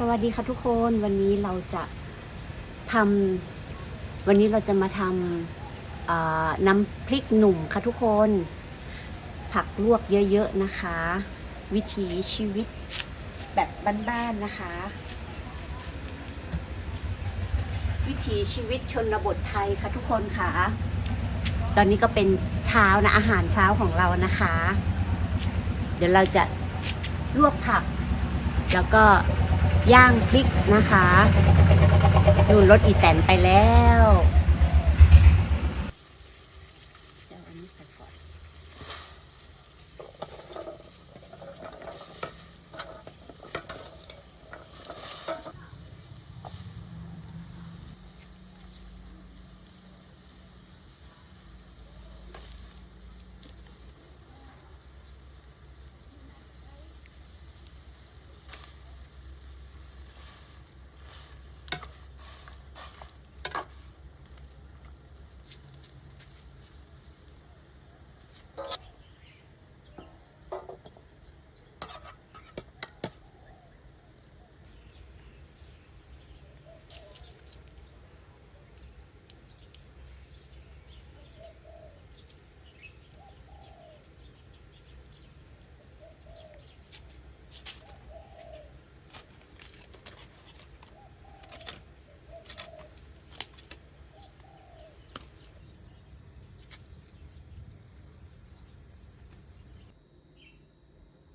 สวัสดีค่ะทุกคนวันนี้เราจะทำวันนี้เราจะมาทำน้ำพริกหนุ่มค่ะทุกคน ผักลวกเยอะๆนะคะ วิถีชีวิตแบบบ้านๆนะคะ วิถีชีวิตชนบทไทยค่ะทุกคนค่ะ ตอนนี้ก็เป็นเช้านะอาหารเช้าของเรานะคะ เดี๋ยวเราจะลวกผัก แล้วก็ ย่างพริกนะคะดูรถอีแตนไปแล้ว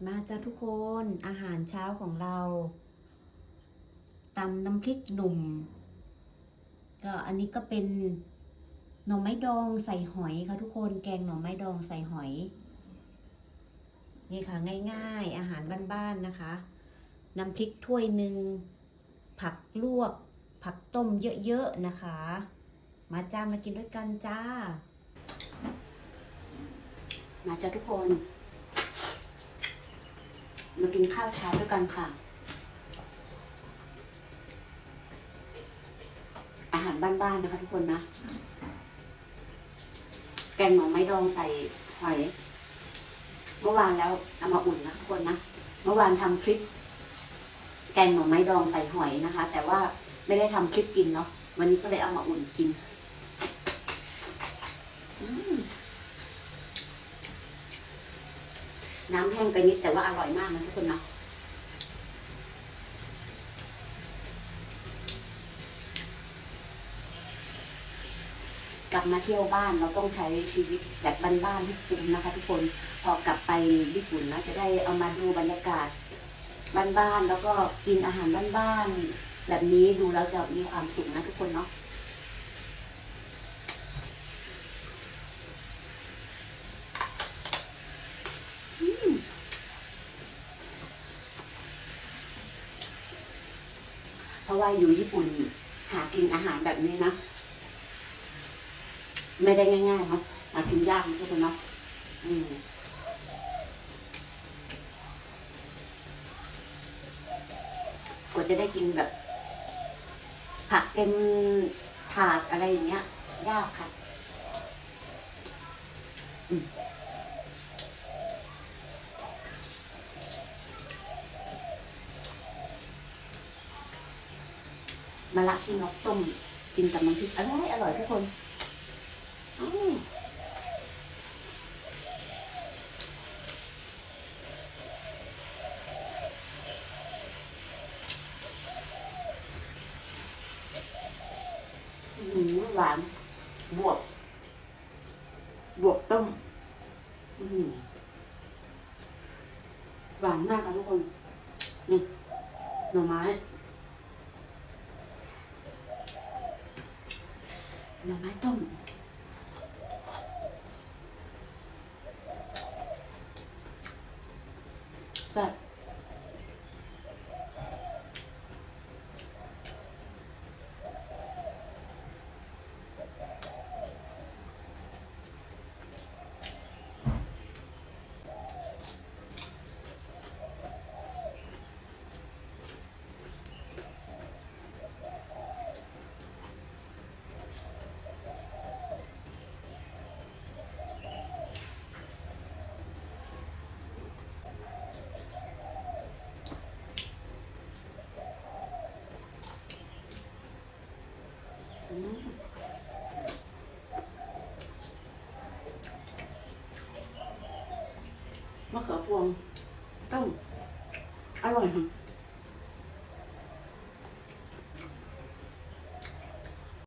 มาจ้าทุกคนอาหารเช้าของเราตำน้ำพริกหนุ่ม ก็อันนี้ก็เป็นหน่อไม้ดองใส่หอยค่ะทุกคนแกงหน่อไม้ดองใส่หอย นี่ค่ะง่ายๆ อาหารบ้านๆนะคะ น้ำพริกถ้วยหนึ่งผักลวก ผักต้มเยอะๆนะคะ มาจ้ามากินด้วยกันจ้า มาจ้าทุกคน มากินข้าวเช้าด้วยกันค่ะ อาหารบ้านๆนะคะทุกคนนะ แกงหน่อไม้ดองใส่หอย เมื่อวานแล้วเอามาอุ่นนะทุกคนนะ เมื่อวานทำคลิป แกงหน่อไม้ดองใส่หอยนะคะ แต่ว่าไม่ได้ทำคลิปกินเนาะ วันนี้ก็เลยเอามาอุ่นกินอืมน้ำแห้ งไปนิดแต่ว่าอร่อยมากนะทุกคนเนาะกลับมาเที่ยวบ้านเราต้องใช้ชีวิตแบบบ้านๆให้คุ้มนะคะ ทุกคนพอกลับไปญี่ปุ่นนะจะได้เอามาดูบรรยากาศบ้านๆแล้วก็กินอาหารบ้านๆแบบนี้ดูแล้วจะมีความสุขนะทุกคนเนาะอืมเพ ราะว่าอยู่ญี่ปุ่นหากินอาหารแบบนี้นะ ไม่ได้ง่ายๆเนาะหากินยากทุกคนเนาะอืมกว่าจะได้กินแบบ ผักเป็นถาดอะไรอย่างเงี้ย ยากค่ะ อืม มะละที่นกต้มกินกับน้ำพริกอร่อยอร่อยทุกคนอืมอื้อหือหวาน บวก บวกต้มอืมหวานมากค่ะทุกคน นี่ หน่อไม้ หน่อไ那可不ขื哎พ